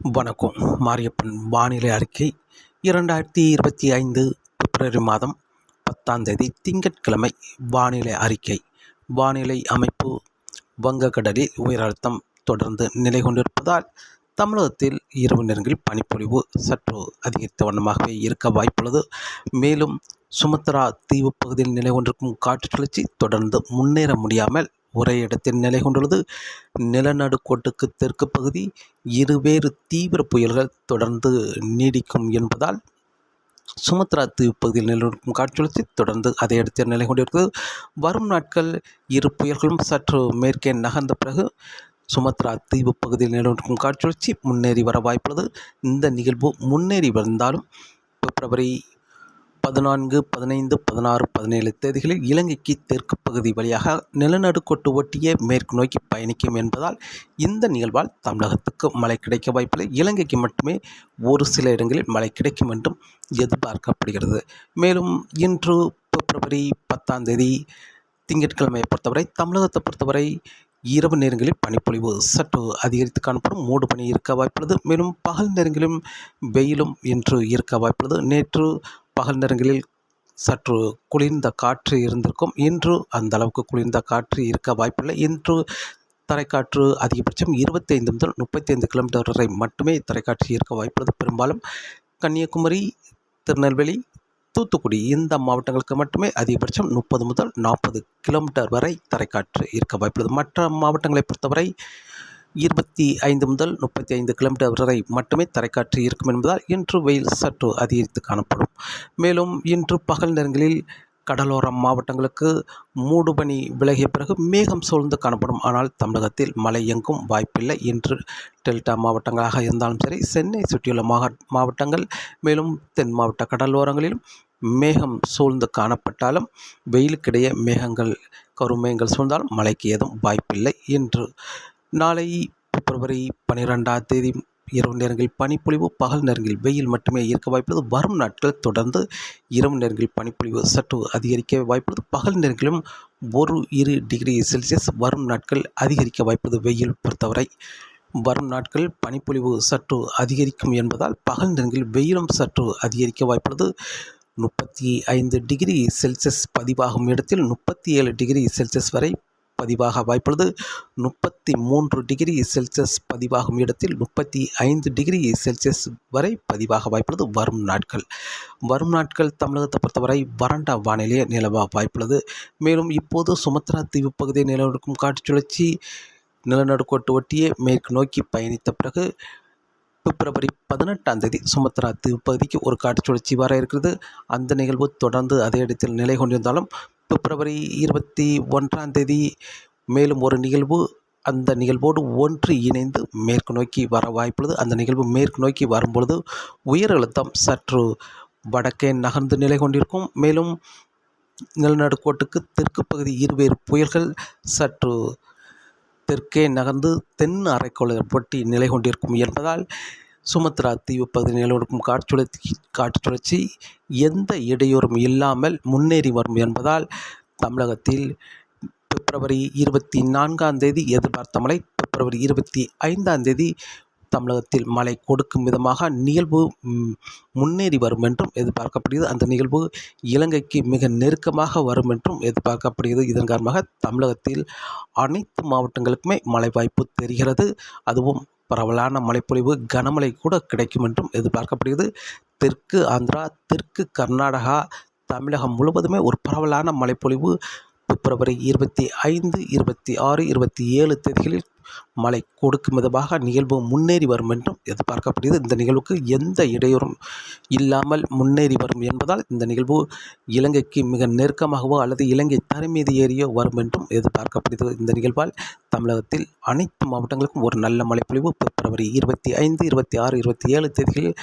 வணக்கம். மாரியப்பன் வானிலை அறிக்கை இரண்டாயிரத்தி இருபத்தி ஐந்து பிப்ரவரி மாதம் பத்தாம் தேதி திங்கட்கிழமை வானிலை அறிக்கை. வானிலை அமைப்பு வங்கக்கடலில் உயர் அழுத்தம் தொடர்ந்து நிலை கொண்டிருப்பதால் தமிழகத்தில் இரவு நேரங்களில் பனிப்பொழிவு சற்று அதிகரித்த வண்ணமாகவே இருக்க வாய்ப்புள்ளது. மேலும் சுமத்ரா தீவு பகுதியில் நிலை கொண்டிருக்கும் காற்று சுழற்சி தொடர்ந்து முன்னேற முடியாமல் ஒரே இடத்தில் நிலை கொண்டுள்ளது. நிலநடுக்கோட்டுக்கு தெற்கு பகுதி இருவேறு தீவிர புயல்கள் தொடர்ந்து நீடிக்கும் என்பதால் சுமத்ரா தீவுப்பகுதியில் நிலநடுக்கும் காற்றழுத்தி தொடர்ந்து அதே இடத்தில் நிலை கொண்டிருக்கிறது. வரும் நாட்கள் இரு புயல்களும் சற்று மேற்கே நகர்ந்த பிறகு சுமத்ரா தீவு பகுதியில் நிலநடுக்கும் காற்றுழுச்சி முன்னேறி வர வாய்ப்புள்ளது. இந்த நிகழ்வு முன்னேறி வந்தாலும் பிப்ரவரி பதினான்கு பதினைந்து பதினாறு பதினேழு தேதிகளில் இலங்கைக்கு தெற்கு பகுதி வழியாக நிலநடுக்கோட்டு ஒட்டிய மேற்கு நோக்கி பயணிக்கும் என்பதால் இந்த நிகழ்வால் தமிழகத்துக்கு மழை கிடைக்க வாய்ப்பில்லை. இலங்கைக்கு மட்டுமே ஒரு சில இடங்களில் மழை கிடைக்கும் என்றும் எதிர்பார்க்கப்படுகிறது. மேலும் இன்று பிப்ரவரி பத்தாம் தேதி திங்கட்கிழமையை பொறுத்தவரை தமிழகத்தை பொறுத்தவரை இரவு நேரங்களில் பனிப்பொழிவு சற்று அதிகரித்து காணப்படும் மூடு பனி இருக்க வாய்ப்புள்ளது. மேலும் பகல் நேரங்களிலும் வெயிலும் இன்று இருக்க வாய்ப்புள்ளது. நேற்று பகல் நேரங்களில் சற்று குளிர்ந்த காற்று இருந்திருக்கும். இன்று அந்த அளவுக்கு குளிர்ந்த காற்று இருக்க வாய்ப்பில்லை. இன்று தரைக்காற்று அதிகபட்சம் இருபத்தைந்து முதல் முப்பத்தைந்து கிலோமீட்டர் வரை மட்டுமே தரைக்காற்று இருக்க வாய்ப்புள்ளது. பெரும்பாலும் கன்னியாகுமரி திருநெல்வேலி தூத்துக்குடி இந்த மாவட்டங்களுக்கு மட்டுமே அதிகபட்சம் முப்பது முதல் நாற்பது கிலோமீட்டர் வரை தரைக்காற்று இருக்க வாய்ப்புள்ளது. மற்ற மாவட்டங்களை பொறுத்தவரை இருபத்தி ஐந்து முதல் முப்பத்தி ஐந்து கிலோமீட்டர் வரை மட்டுமே தரைக்காற்று இருக்கும் என்பதால் இன்று வெயில் சற்று அதிகரித்து காணப்படும். மேலும் இன்று பகல் நேரங்களில் கடலோர மாவட்டங்களுக்கு மூடுபனி விலகிய பிறகு மேகம் சூழ்ந்து காணப்படும். ஆனால் தமிழகத்தில் மழை எங்கும் வாய்ப்பில்லை இன்று டெல்டா மாவட்டங்களாக இருந்தாலும் சரி சென்னை சுற்றியுள்ள மாவட்டங்கள் மேலும் தென் மாவட்ட கடலோரங்களிலும் மேகம் சூழ்ந்து காணப்பட்டாலும் வெயிலுக்கிடையே மேகங்கள் கருமேகங்கள் சூழ்ந்தாலும் மழைக்கு ஏதும் வாய்ப்பில்லை என்று நாளை பிப்ரவரி பன்னிரெண்டாம் தேதி இரவு நேரங்களில் பனிப்பொழிவு பகல் நேரங்களில் வெயில் மட்டுமே இருக்க வாய்ப்புள்ளது. வரும் நாட்கள் தொடர்ந்து இரவு நேரங்களில் பனிப்பொழிவு சற்று அதிகரிக்க வாய்ப்புள்ளது. பகல் நேரங்களிலும் ஒரு இரு டிகிரி செல்சியஸ் வரும் நாட்கள் அதிகரிக்க வாய்ப்புள்ளது. வெயில் பொறுத்தவரை வரும் நாட்கள் பனிப்பொழிவு சற்று அதிகரிக்கும் என்பதால் பகல் நேரங்களில் வெயிலும் சற்று அதிகரிக்க வாய்ப்புள்ளது. முப்பத்தி ஐந்து டிகிரி செல்சியஸ் பதிவாகும் இடத்தில் முப்பத்தி ஏழு டிகிரி செல்சியஸ் வரை பதிவாக வாய்ப்புள்ளது. முப்பத்தி மூன்று டிகிரி செல்சியஸ் பதிவாகும் இடத்தில் முப்பத்தி ஐந்து டிகிரி செல்சியஸ் வரை பதிவாக வாய்ப்புள்ளது. வரும் நாட்கள். வரும் நாட்கள் தமிழகத்தை பொறுத்தவரை வறண்ட வானிலையே நிலவ வாய்ப்புள்ளது. மேலும் இப்போது சுமத்ரா தீவு பகுதியை நிலநடுக்கும் காற்று சுழற்சி நிலநடுக்கோட்டு ஒட்டியே மேற்கு நோக்கி பயணித்த பிறகு பிப்ரவரி பதினெட்டாம் தேதி சுமத்ரா தீவு பகுதிக்கு ஒரு காற்று சுழற்சி வர இருக்கிறது. அந்த நிகழ்வு தொடர்ந்து அதே இடத்தில் நிலை கொண்டிருந்தாலும் பிப்ரவரி இருபத்தி ஒன்றாம் தேதி மேலும் ஒரு நிகழ்வு. அந்த நிகழ்வோடு ஒன்று இணைந்து மேற்கு நோக்கி வர வாய்ப்புள்ளது. அந்த நிகழ்வு மேற்கு நோக்கி வரும்பொழுது உயர் அழுத்தம் சற்று வடக்கே நகர்ந்து நிலை கொண்டிருக்கும். மேலும் நிலநடுக்கோட்டுக்கு தெற்கு பகுதி இருவேறு புயல்கள் சற்று தெற்கே நகர்ந்து தென் அரைக்கோளை ஒட்டி நிலை கொண்டிருக்கும். என்பதால் சுமத்ரா தீவு பகுதி நிலவருக்கும் காற்றுழற்சி காற்றுச்சுழற்சி எந்த இடையூறும் இல்லாமல் முன்னேறி வரும் என்பதால் தமிழகத்தில் பிப்ரவரி இருபத்தி நான்காம் தேதி எதிர்பார்த்த மழை பிப்ரவரி இருபத்தி ஐந்தாம் தேதி தமிழகத்தில் மழை கொடுக்கும் விதமாக நிகழ்வு முன்னேறி வரும் என்றும் எதிர்பார்க்கப்படுகிறது. அந்த நிகழ்வு இலங்கைக்கு மிக நெருக்கமாக வரும் என்றும் எதிர்பார்க்கப்படுகிறது. இதன் காரணமாக தமிழகத்தில் அனைத்து மாவட்டங்களுக்குமே மழை வாய்ப்பு தெரிகிறது. அதுவும் பரவலான மழைப்பொழிவு கனமழை கூட கிடைக்கும் என்றும் எதிர்பார்க்கப்படுகிறது. தெற்கு ஆந்திரா தெற்கு கர்நாடகா தமிழகம் முழுவதுமே ஒரு பரவலான மழைப்பொழிவு. பிப்ரவரி இருபத்தி ஐந்து இருபத்தி ஆறு இருபத்தி ஏழு தேதிகளில் மழை கொடுக்கும் விதமாக நிகழ்வு முன்னேறி வரும் என்றும் எதிர்பார்க்கப்படுகிறது. இந்த நிகழ்வுக்கு எந்த இடையூறும் இல்லாமல் முன்னேறி வரும் என்பதால் இந்த நிகழ்வு இலங்கைக்கு மிக நெருக்கமாகவோ அல்லது இலங்கை தரைமீது ஏறியோ வரும் என்றும் எதிர்பார்க்கப்படுகிறது. இந்த நிகழ்வால் தமிழகத்தில் அனைத்து மாவட்டங்களுக்கும் ஒரு நல்ல மழைப்பொழிவு பிப்ரவரி இருபத்தி ஐந்து இருபத்தி ஆறு இருபத்தி ஏழு தேதிகளில்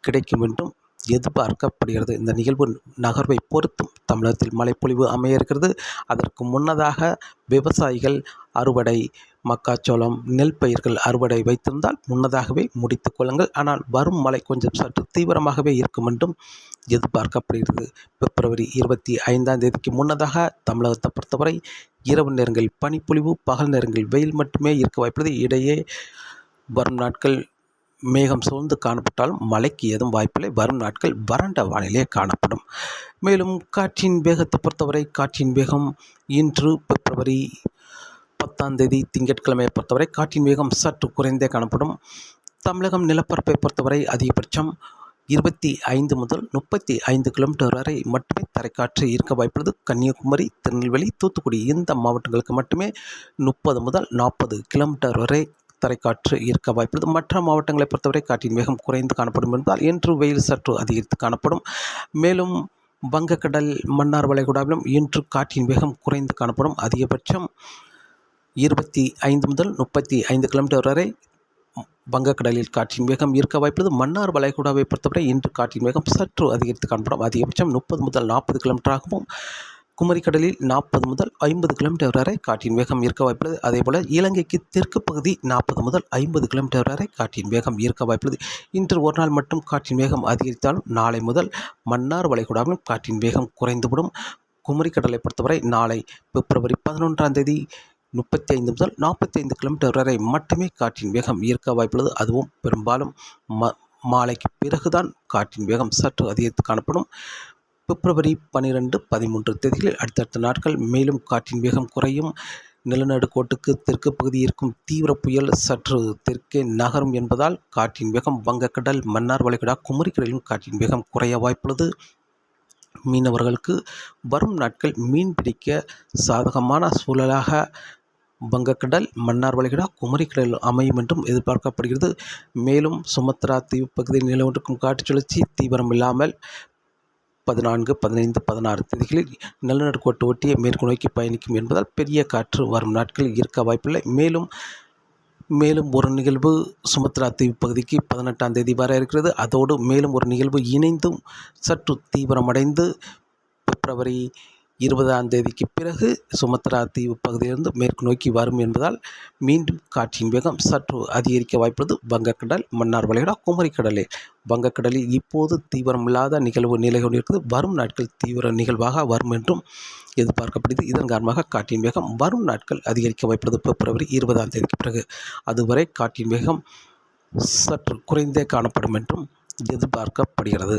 கிடைக்கும் என்றும் எதிர்பார்க்கப்படுகிறது. இந்த நிகழ்வு நகர்வை பொறுத்தும் தமிழகத்தில் மழைப்பொழிவு அமைய இருக்கிறது. அதற்கு முன்னதாக விவசாயிகள் அறுவடை மக்காச்சோளம் நெல் பயிர்கள் அறுவடை வைத்திருந்தால் முன்னதாகவே முடித்து கொள்ளுங்கள். ஆனால் வரும் மழை கொஞ்சம் சற்று தீவிரமாகவே இருக்கும் என்றும் எதிர்பார்க்கப்படுகிறது. பிப்ரவரி இருபத்தி ஐந்தாம் தேதிக்கு முன்னதாக தமிழகத்தை பொறுத்தவரை இரவு நேரங்களில் பனிப்பொழிவு பகல் நேரங்களில் வெயில் மட்டுமே இருக்க வாய்ப்புள்ளது இடையே வரும் நாட்கள் மேகம் சூழ்ந்து காணப்பட்டாலும் மழைக்கு ஏதும் வாய்ப்பில்லை. வரும் நாட்கள் வறண்ட வானிலையே காணப்படும். மேலும் காற்றின் வேகத்தை பொறுத்தவரை காற்றின் வேகம் இன்று பிப்ரவரி பத்தாம் தேதி திங்கட்கிழமையை பொறுத்தவரை காற்றின் வேகம் சற்று குறைந்தே காணப்படும். தமிழகம் நிலப்பரப்பை பொறுத்தவரை அதிகபட்சம் இருபத்தி ஐந்து முதல் முப்பத்தி ஐந்து கிலோமீட்டர் வரை மட்டுமே தரைக்காற்று இருக்க வாய்ப்புள்ளது. கன்னியாகுமரி திருநெல்வேலி தூத்துக்குடி இந்த மாவட்டங்களுக்கு மட்டுமே முப்பது முதல் நாற்பது கிலோமீட்டர் வரை தரைக்காற்று இருக்க வாய்ப்புள்ளது. மற்ற மாவட்டங்களை பொறுத்தவரை காற்றின் வேகம் குறைந்து காணப்படும் என்பதால் இன்று வெயில் சற்று அதிகரித்து காணப்படும். மேலும் வங்கக்கடல் மன்னார் வளைகுடாவிலும் இன்று காற்றின் வேகம் குறைந்து காணப்படும். அதிகபட்சம் இருபத்தி ஐந்து முதல் முப்பத்தி ஐந்து கிலோமீட்டர் வரை வங்கக்கடலில் காற்றின் வேகம் இருக்க வாய்ப்புள்ளது. மன்னார் வளைகுடாவை பொறுத்தவரை இன்று காற்றின் வேகம் சற்று அதிகரித்து காணப்படும். அதிகபட்சம் முப்பது முதல் நாற்பது கிலோமீட்டராகவும் குமரிக்கடலில் நாற்பது முதல் ஐம்பது கிலோமீட்டர் வரை காற்றின் வேகம் இருக்க வாய்ப்புள்ளது. அதேபோல் இலங்கைக்கு தெற்கு பகுதி நாற்பது முதல் ஐம்பது கிலோமீட்டர் வரை காற்றின் வேகம் இருக்க வாய்ப்புள்ளது. இன்று ஒரு நாள் மட்டும் காற்றின் வேகம் அதிகரித்தாலும் நாளை முதல் மன்னார் வளைகுடாவிலும் காற்றின் வேகம் குறைந்துவிடும். குமரிக்கடலை பொறுத்தவரை நாளை பிப்ரவரி பதினொன்றாம் தேதி முப்பத்தி ஐந்து முதல் நாற்பத்தி ஐந்து கிலோமீட்டர் வரை மட்டுமே காற்றின் வேகம் இருக்க வாய்ப்புள்ளது. அதுவும் பெரும்பாலும் ம மாலைக்கு பிறகுதான் காற்றின் வேகம் சற்று அதிகரித்து காணப்படும். பிப்ரவரி பன்னிரெண்டு பதிமூன்று தேதிகளில் அடுத்தடுத்த நாட்கள் மேலும் காற்றின் வேகம் குறையும். நிலநடுக்கோட்டுக்கு தெற்கு பகுதி இருக்கும் தீவிர புயல் சற்று தெற்கே நகரும் என்பதால் காற்றின் வேகம் வங்கக்கடல் மன்னார் வளைகுடா குமரிக்கடலிலும் காற்றின் வேகம் குறைய வாய்ப்புள்ளது. மீனவர்களுக்கு வரும் நாட்கள் மீன் பிடிக்க சாதகமான சூழலாக வங்கக்கடல் மன்னார் வளைகுடா குமரிக்கடல் அமையும் என்றும் எதிர்பார்க்கப்படுகிறது. மேலும் சுமத்ரா தீவு பகுதியில் நிலவொன்றிருக்கும் காற்று சுழற்சி தீவிரம் இல்லாமல் பதினான்கு பதினைந்து பதினாறு தேதிகளில் நிலநடுக்கோட்டு ஒட்டிய மேற்கு நோக்கி பயணிக்கும் என்பதால் பெரிய காற்று வரும் நாட்களில் இருக்க வாய்ப்பில்லை. மேலும் மேலும் ஒரு நிகழ்வு சுமத்ரா தீவு பகுதிக்கு பதினெட்டாம் தேதி வர இருக்கிறது. அதோடு மேலும் ஒரு நிகழ்வு இணைந்தும் சற்று தீவிரமடைந்து பிப்ரவரி இருபதாம் தேதிக்கு பிறகு சுமத்ரா தீவு பகுதியிலிருந்து மேற்கு நோக்கி வரும் என்பதால் மீண்டும் காற்றின் வேகம் சற்று அதிகரிக்க வாய்ப்புள்ளது. வங்கக்கடல் மன்னார் வளைகுடா குமரிக்கடலில் வங்கக்கடலில் இப்போது தீவிரமில்லாத நிகழ்வு நிலை கொண்டிருக்கிறது. வரும் நாட்கள் தீவிர நிகழ்வாக வரும் என்றும் எதிர்பார்க்கப்படுது இதன் காரணமாக காற்றின் வேகம் வரும் நாட்கள் அதிகரிக்க வாய்ப்புள்ளது. பிப்ரவரி இருபதாம் தேதிக்கு பிறகு அதுவரை காற்றின் வேகம் சற்று குறைந்தே காணப்படும் என்றும் எதிர்பார்க்கப்படுகிறது.